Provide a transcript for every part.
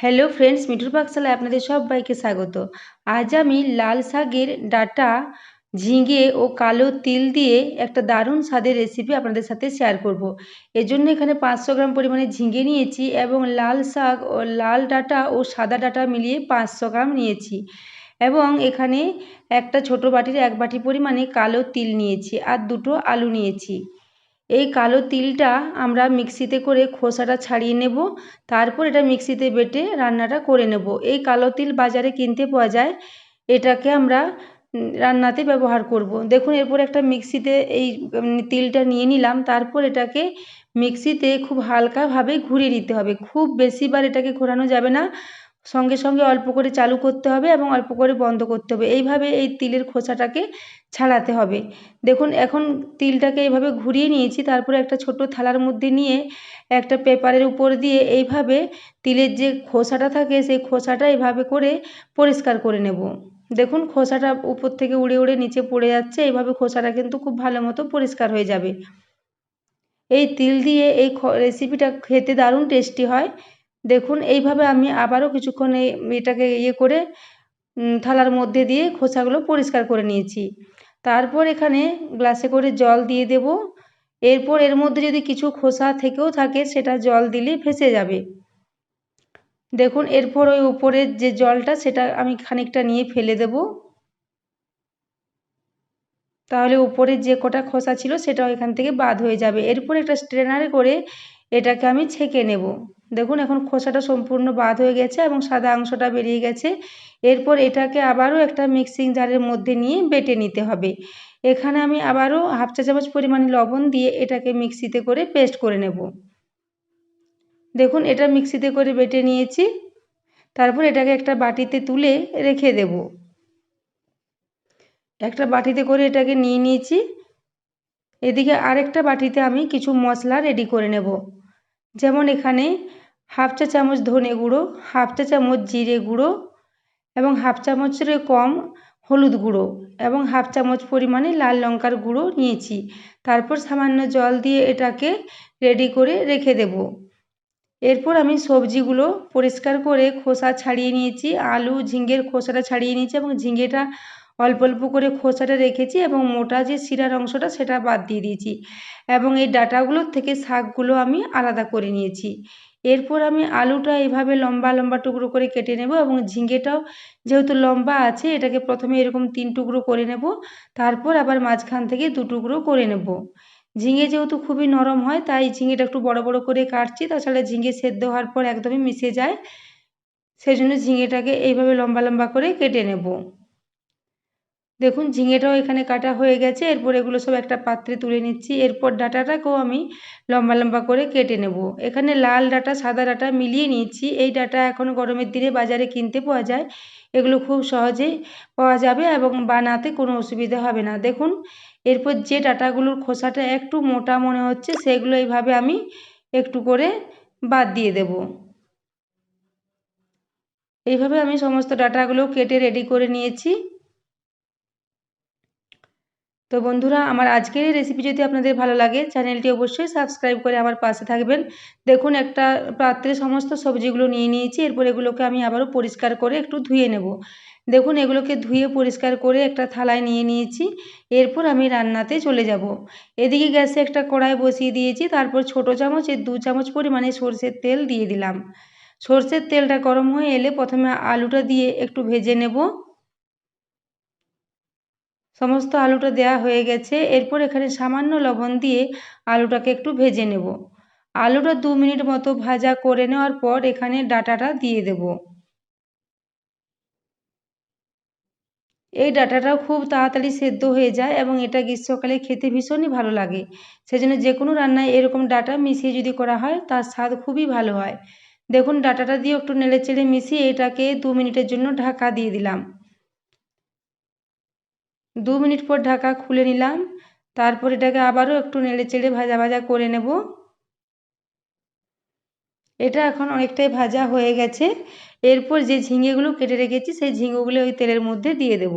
Hello friends মিঠুর পাকশালায় আপনাদের সবাইকে স্বাগত। আজ আমি লাল শাকের ডাটা, ঝিঙে ও কালো তিল দিয়ে একটা দারুণ স্বাদের রেসিপি আপনাদের সাথে শেয়ার করব। এজন্য এখানে পাঁচশো গ্রাম পরিমাণে ঝিঙে নিয়েছি এবং লাল শাক ও লাল ডাঁটা ও সাদা ডাঁটা মিলিয়ে পাঁচশো গ্রাম নিয়েছি। এবং এখানে একটা ছোট বাটির এক বাটি পরিমাণে কালো তিল নিয়েছি আর দুটো আলু নিয়েছি। এই কালো তিলটা আমরা মিক্সিতে করে খোসাটা ছাড়িয়ে নেব। তারপর এটা মিক্সিতে বেটে রান্নাটা করে নেব। এই কালো তিল বাজারে কিনতে পাওয়া যায়। এটাকে আমরা রান্নাতে ব্যবহার করব। দেখুন, এরপর একটা মিক্সিতে এই তিলটা নিয়ে নিলাম। তারপর এটাকে মিক্সিতে খুব হালকাভাবে ঘুরিয়ে দিতে হবে। খুব বেশিবার এটাকে ঘোরানো যাবে না। সঙ্গে সঙ্গে অল্প করে চালু করতে হবে এবং অল্প করে বন্ধ করতে হবে। এইভাবে এই তিলের খোসাটাকে ছাড়াতে হবে। দেখুন, এখন তিলটাকে এইভাবে ঘুরিয়ে নিয়েছি, তারপরে একটা ছোট থালার মধ্যে নিয়ে একটা পেপারের উপর দিয়ে এইভাবে তিলের যে খোসাটা থাকে, সেই খোসাটা এইভাবে করে পরিষ্কার করে নেব। দেখুন, খোসাটা উপর থেকে উড়ে উড়ে নিচে পড়ে যাচ্ছে, এইভাবে খোসাটা কিন্তু খুব ভালো মতো পরিষ্কার হয়ে যাবে। এই তিল দিয়ে এই রেসিপিটা খেতে দারুণ টেস্টি হয়। দেখুন, এইভাবে আমি আবারও কিছুক্ষণ এই এটাকে ইয়ে করে থালার মধ্যে দিয়ে খোসাগুলো পরিষ্কার করে নিয়েছি। তারপর এখানে গ্লাসে করে জল দিয়ে দেব। এরপর এর মধ্যে যদি কিছু খোসা থেকেও থাকে, সেটা জল দিলে ফেসে যাবে। দেখুন, এরপর ওই উপরের যে জলটা, সেটা আমি খানিকটা নিয়ে ফেলে দেব। তাহলে উপরে যে কটা খোসা ছিল, সেটাও এখান থেকে বাদ হয়ে যাবে। এরপর একটা স্ট্রেনারে করে এটাকে আমি ছেঁকে নেব। দেখুন, এখন খোসাটা সম্পূর্ণ বাদ হয়ে গেছে এবং সাদা অংশটা বেরিয়ে গেছে। এরপর এটাকে আবারও একটা মিক্সিং জারের মধ্যে নিয়ে বেটে নিতে হবে। এখানে আমি আবারও হাফ চা চামচ পরিমাণে লবণ দিয়ে এটাকে মিক্সিতে করে পেস্ট করে নেব। দেখুন, এটা মিক্সিতে করে বেটে নিয়েছি। তারপর এটাকে একটা বাটিতে তুলে রেখে দেব। একটা বাটিতে করে এটাকে নিয়ে নিয়েছি। এদিকে আরেকটা বাটিতে আমি কিছু মশলা রেডি করে নেব। যেমন এখানে হাফ চা চামচ ধনে গুঁড়ো, হাফ চা চামচ জিরে গুঁড়ো এবং হাফ চামচের কম হলুদ গুঁড়ো এবং হাফ চামচ পরিমাণে লাল লঙ্কার গুঁড়ো নিয়েছি। তারপর সামান্য জল দিয়ে এটাকে রেডি করে রেখে দেব। এরপর আমি সবজিগুলো পরিষ্কার করে খোসা ছাড়িয়ে নিয়েছি, আলু, ঝিঙ্গের খোসাটা ছাড়িয়ে নিয়েছি এবং ঝিঙ্গেটা অল্প অল্প করে খোসাটা রেখেছি এবং মোটা যে শিরার অংশটা সেটা বাদ দিয়ে দিয়েছি। এবং এই ডাটাগুলোর থেকে শাকগুলো আমি আলাদা করে নিয়েছি। এরপর আমি আলুটা এভাবে লম্বা লম্বা টুকরো করে কেটে নেব এবং ঝিঙেটাও যেহেতু লম্বা আছে, এটাকে প্রথমে এরকম তিন টুকরো করে নেব, তারপর আবার মাঝখান থেকে দু টুকরো করে নেব। ঝিঙে যেহেতু খুবই নরম হয়, তাই ঝিঙেটা একটু বড় বড় করে কাটছি, তাছাড়া ঝিঙে সেদ্ধ হওয়ার পর একদমই মিশে যায় সেই জন্য ঝিঙেটাকে এইভাবে লম্বা লম্বা করে কেটে নেব। দেখুন, ঝিঙেটাও এখানে কাটা হয়ে গেছে। এরপর এগুলো সব একটা পাত্রে তুলে নিচ্ছি। এরপর ডাটাটাকেও আমি লম্বা লম্বা করে কেটে নেব। এখানে লাল ডাটা, সাদা ডাটা মিলিয়ে নিয়েছি। এই ডাটা এখন গরমের দিনে বাজারে কিনতে পাওয়া যায়। এগুলো খুব সহজেই পাওয়া যাবে এবং বানাতে কোনো অসুবিধা হবে না। দেখুন, এরপর যে ডাটাগুলোর খোসাটা একটু মোটা মনে হচ্ছে, সেগুলো এইভাবে আমি একটু করে বাদ দিয়ে দেব। এইভাবে আমি সমস্ত ডাটাগুলো কেটে রেডি করে নিয়েছি। তো বন্ধুরা, আমার আজকের এই রেসিপি যদি আপনাদের ভালো লাগে চ্যানেলটি অবশ্যই সাবস্ক্রাইব করে আমার পাশে থাকবেন। দেখুন, একটা পাত্রে সমস্ত সবজিগুলো নিয়ে নিয়েছি, এরপর এগুলোকে আমি আবারও পরিষ্কার করে একটু ধুয়ে নেব। দেখুন, এগুলোকে ধুয়ে পরিষ্কার করে একটা থালায় নিয়ে নিয়েছি, এরপর আমি রান্নাতে চলে যাব। এদিকে গ্যাসে একটা কড়াই বসিয়ে দিয়েছি, তারপর ছোট চামচের দু চামচ পরিমাণে সর্ষের তেল দিয়ে দিলাম। সর্ষের তেলটা গরম হয়ে এলে প্রথমে আলুটা দিয়ে একটু ভেজে নেব। সমস্ত আলুটা দেওয়া হয়ে গেছে। এরপর এখানে সামান্য লবণ দিয়ে আলুটাকে একটু ভেজে নেব। আলুটা দু মিনিট মতো ভাজা করে নেওয়ার পর এখানে ডাটাটা দিয়ে দেব। এই ডাটাটাও খুব তাড়াতাড়ি সেদ্ধ হয়ে যায় এবং এটা গ্রীষ্মকালে খেতে ভীষণই ভালো লাগে। সেজন্য যে কোনো রান্নায় এরকম ডাটা মিশিয়ে যদি করা হয়, তার স্বাদ খুবই ভালো হয়। দেখুন, ডাটাটা দিয়ে একটু নেড়ে চেড়ে মিশিয়ে এটাকে দু মিনিটের জন্য ঢাকা দিয়ে দিলাম। দু মিনিট পর ঢাকা খুলে নিলাম। তারপর এটাকে আবারও একটু নেড়ে চেড়ে ভাজা ভাজা করে নেব। এটা এখন অনেকটাই ভাজা হয়ে গেছে। এরপর যে ঝিঙেগুলো কেটে রেখেছি, সেই ঝিঙেগুলো ওই তেলের মধ্যে দিয়ে দেব।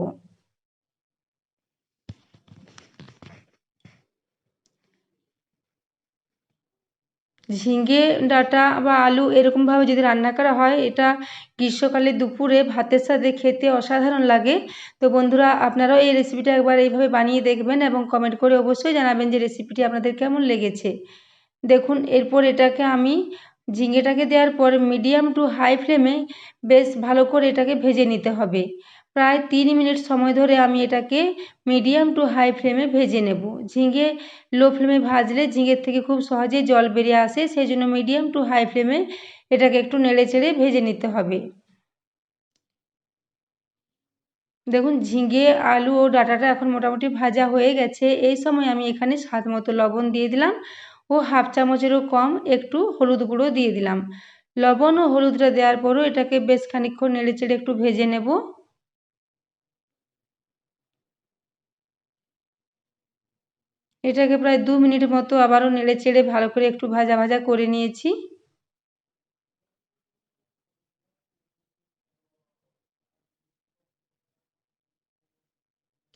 ঝিঙে, ডাঁটা বা আলু এরকমভাবে যদি রান্না করা হয়, এটা গ্রীষ্মকালে দুপুরে ভাতের সাথে খেতে অসাধারণ লাগে। তো বন্ধুরা, আপনারাও এই রেসিপিটা একবার এইভাবে বানিয়ে দেখবেন এবং কমেন্ট করে অবশ্যই জানাবেন যে রেসিপিটি আপনাদের কেমন লেগেছে। দেখুন, এরপর এটাকে আমি ঝিঙেটাকে দেওয়ার পর মিডিয়াম টু হাই ফ্লেমে বেশ ভালো করে এটাকে ভেজে নিতে হবে। প্রায় তিন মিনিট সময় ধরে আমি এটাকে মিডিয়াম টু হাই ফ্লেমে ভেজে নেব। ঝিঙে লো ফ্লেমে ভাজলে ঝিঙের থেকে খুব সহজেই জল বেরিয়ে আসে, সেই জন্য মিডিয়াম টু হাই ফ্লেমে এটাকে একটু নেড়ে চেড়ে ভেজে নিতে হবে। দেখুন, ঝিঙে, আলু ও ডাঁটাটা এখন মোটামুটি ভাজা হয়ে গেছে। এই সময় আমি এখানে স্বাদ মতো লবণ দিয়ে দিলাম ও হাফ চামচেরও কম একটু হলুদ গুঁড়ো দিয়ে দিলাম। লবণ ও হলুদটা দেওয়ার পরও এটাকে বেশ খানিক্ষণ নেড়ে চেড়ে একটু ভেজে নেব। এটাকে প্রায় দু মিনিট মতো আবারও নেড়ে চেড়ে ভালো করে একটু ভাজা ভাজা করে নিয়েছি।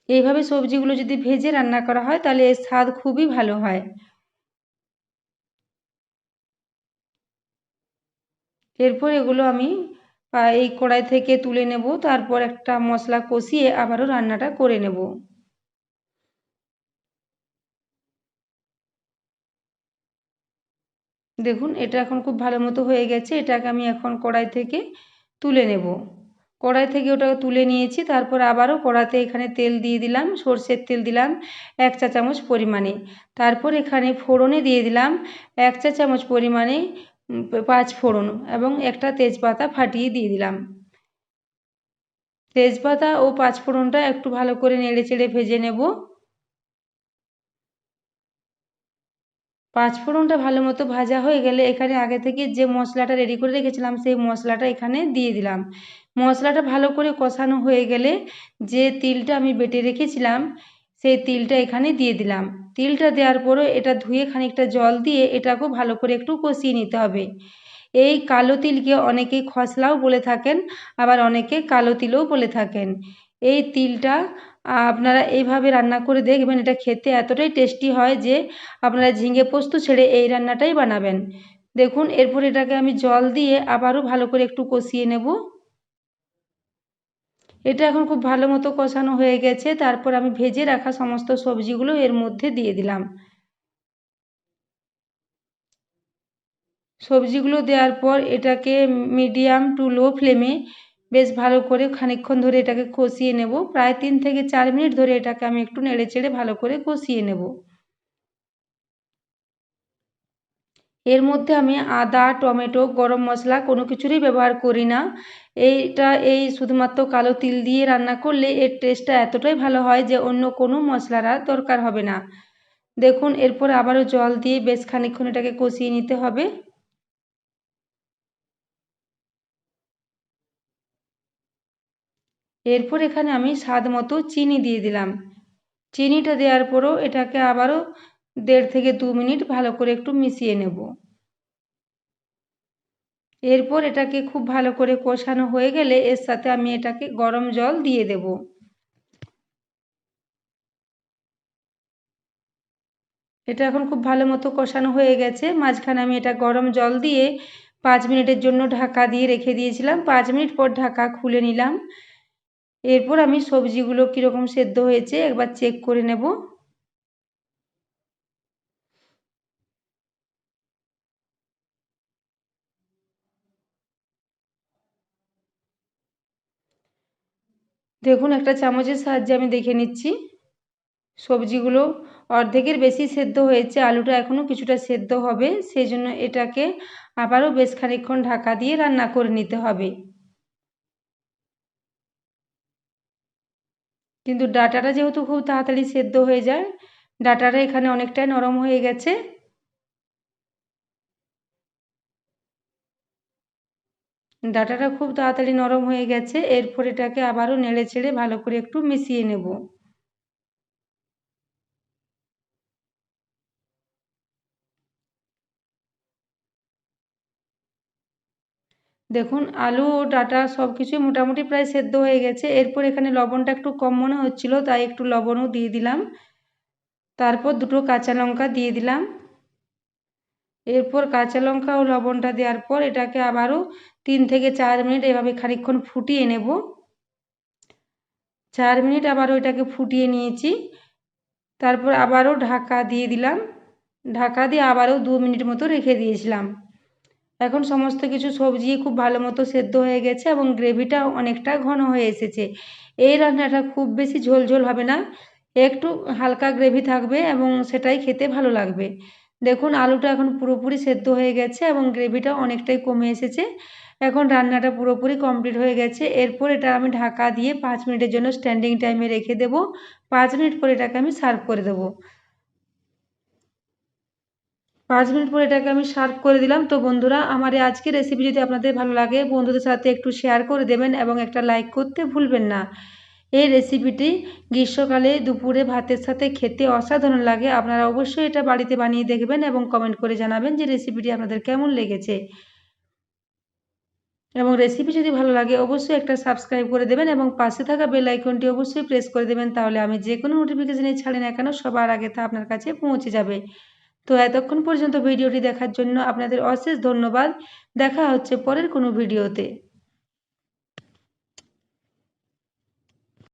এইভাবে সবজিগুলো যদি ভেজে রান্না করা হয়, তাহলে এর স্বাদ খুবই ভালো হয়। এরপর এগুলো আমি এই কড়াই থেকে তুলে নেব, তারপর একটা মশলা কষিয়ে আবারও রান্নাটা করে নেব। দেখুন, এটা এখন খুব ভালো মতো হয়ে গেছে। এটাকে আমি এখন কড়াই থেকে তুলে নেব। কড়াই থেকে ওটাকে তুলে নিয়েছি, তারপর আবারও কড়াতে এখানে তেল দিয়ে দিলাম, সর্ষের তেল দিলাম এক চা চামচ পরিমাণে। তারপর এখানে ফোড়নে দিয়ে দিলাম এক চা চামচ পরিমাণে পাঁচ ফোড়ন এবং একটা তেজপাতা ফাটিয়ে দিয়ে দিলাম। তেজপাতা ও পাঁচ ফোড়নটা একটু ভালো করে নেড়ে চেড়ে ভেজে নেব। পাঁচ ফোড়নটা ভালো মতো ভাজা হয়ে গেলে এখানে আগে থেকে যে মশলাটা রেডি করে রেখেছিলাম, সেই মশলাটা এখানে দিয়ে দিলাম। মশলাটা ভালো করে কষানো হয়ে গেলে যে তিলটা আমি বেটে রেখেছিলাম, সেই তিলটা এখানে দিয়ে দিলাম। তিলটা দেওয়ার পরও এটা ধুয়ে খানিকটা জল দিয়ে এটাকেও ভালো করে একটু কষিয়ে নিতে হবে। এই কালো তিলকে অনেকেই খসলাও বলে থাকেন, আবার অনেকে কালো তিলও বলে থাকেন। এই তিলটা আপনারা এইভাবে রান্না করে দেখবেন, এটা খেতে এতটাই টেস্টি হয় যে আপনারা ঝিঙে পোস্ত ছেড়ে এই রান্নাটাই বানাবেন। দেখুন, এরপর এটাকে আমি জল দিয়ে আবারও ভালো করে একটু কষিয়ে নেব। এটা এখন খুব ভালো মতো কষানো হয়ে গেছে। তারপর আমি ভেজে রাখা সমস্ত সবজিগুলো এর মধ্যে দিয়ে দিলাম। সবজিগুলো দেওয়ার পর এটাকে মিডিয়াম টু লো ফ্লেমে বেশ ভালো করে খানিকক্ষণ ধরে এটাকে কষিয়ে নেব। প্রায় তিন থেকে চার মিনিট ধরে এটাকে আমি একটু নেড়ে চেড়ে ভালো করে কষিয়ে নেব। এর মধ্যে আমি আদা, টমেটো, গরম মশলা কোনো কিছুরই ব্যবহার করি না। এইটা এই শুধুমাত্র কালো তিল দিয়ে রান্না করলে এর টেস্টটা এতটাই ভালো হয় যে অন্য কোনো মশলার আর দরকার হবে না। দেখুন, এরপর আবারও জল দিয়ে বেশ খানিকক্ষণ এটাকে কষিয়ে নিতে হবে। এরপর এখানে আমি স্বাদ মতো চিনি দিয়ে দিলাম। চিনিটা দেওয়ার পরও এটাকে আবারও দেড় থেকে দু মিনিট ভালো করে একটু মিশিয়ে নেব। এরপর এটাকে খুব ভালো করে কষানো হয়ে গেলে এর সাথে আমি এটাকে গরম জল দিয়ে দেব। এটা এখন খুব ভালো মতো কষানো হয়ে গেছে। মাঝখানে আমি এটা গরম জল দিয়ে পাঁচ মিনিটের জন্য ঢাকা দিয়ে রেখে দিয়েছিলাম। পাঁচ মিনিট পর ঢাকা খুলে নিলাম। এরপর আমি সবজিগুলো কীরকম সেদ্ধ হয়েছে একবার চেক করে নেব। দেখুন একটা চামচের সাহায্যে আমি দেখে নিচ্ছি। সবজিগুলো অর্ধেকের বেশি সেদ্ধ হয়েছে, আলুটা এখনও কিছুটা সেদ্ধ হবে সেই জন্য এটাকে আবারও বেশ খানিকক্ষণ ঢাকা দিয়ে রান্না করে নিতে হবে। কিন্তু ডাটাটা যেহেতু খুব তাড়াতাড়ি সেদ্ধ হয়ে যায়, ডাটাটা এখানে অনেকটাই নরম হয়ে গেছে। ডাটাটা খুব তাড়াতাড়ি নরম হয়ে গেছে, এরপর এটাকে আবারও নেড়ে ছেড়ে ভালো করে একটু মিশিয়ে নেব। দেখুন, আলু ও ডাটা সব কিছুই মোটামুটি প্রায় সেদ্ধ হয়ে গেছে। এরপর এখানে লবণটা একটু কম মনে হচ্ছিল, তাই একটু লবণও দিয়ে দিলাম। তারপর দুটো কাঁচা লঙ্কা দিয়ে দিলাম। এরপর কাঁচা লঙ্কা ও লবণটা দেওয়ার পর এটাকে আবারও তিন থেকে চার মিনিট এভাবে খানিকক্ষণ ফুটিয়ে নেব। চার মিনিট আবারও এটাকে ফুটিয়ে নিয়েছি। তারপর আবারও ঢাকা দিয়ে দিলাম। ঢাকা দিয়ে আবারও দু মিনিট মতো রেখে দিয়েছিলাম। এখন সমস্ত কিছু সবজি খুব ভালো মতো সেদ্ধ হয়ে গেছে এবং গ্রেভিটা অনেকটা ঘন হয়ে এসেছে। এই রান্নাটা খুব বেশি ঝোল ঝোল হবে না, একটু হালকা গ্রেভি থাকবে এবং সেটাই খেতে ভালো লাগবে। দেখুন, আলুটা এখন পুরোপুরি সেদ্ধ হয়ে গেছে এবং গ্রেভিটা অনেকটাই কমে এসেছে। এখন রান্নাটা পুরোপুরি কমপ্লিট হয়ে গেছে। এরপর এটা আমি ঢাকা দিয়ে পাঁচ মিনিটের জন্য স্ট্যান্ডিং টাইমে রেখে দেব। পাঁচ মিনিট পর এটাকে আমি সার্ভ করে দেবো। পাঁচ মিনিট পর এটাকে আমি সার্ভ করে দিলাম। তো বন্ধুরা, আমার এই আজকের রেসিপি যদি আপনাদের ভালো লাগে, বন্ধুদের সাথে একটু শেয়ার করে দেবেন এবং একটা লাইক করতে ভুলবেন না। এই রেসিপিটি গ্রীষ্মকালে দুপুরে ভাতের সাথে খেতে অসাধারণ লাগে। আপনারা অবশ্যই এটা বাড়িতে বানিয়ে দেখবেন এবং কমেন্ট করে জানাবেন যে রেসিপিটি আপনাদের কেমন লেগেছে। এবং রেসিপি যদি ভালো লাগে, অবশ্যই একটা সাবস্ক্রাইব করে দেবেন এবং পাশে থাকা বেল আইকনটি অবশ্যই প্রেস করে দেবেন, তাহলে আমি যে কোনো নোটিফিকেশানে ছাড়ি না কেন, সবার আগে তা আপনার কাছে পৌঁছে যাবে। তো এতক্ষণ পর্যন্ত ভিডিওটি দেখার জন্য আপনাদের অশেষ ধন্যবাদ। দেখা হচ্ছে পরের কোনো ভিডিওতে।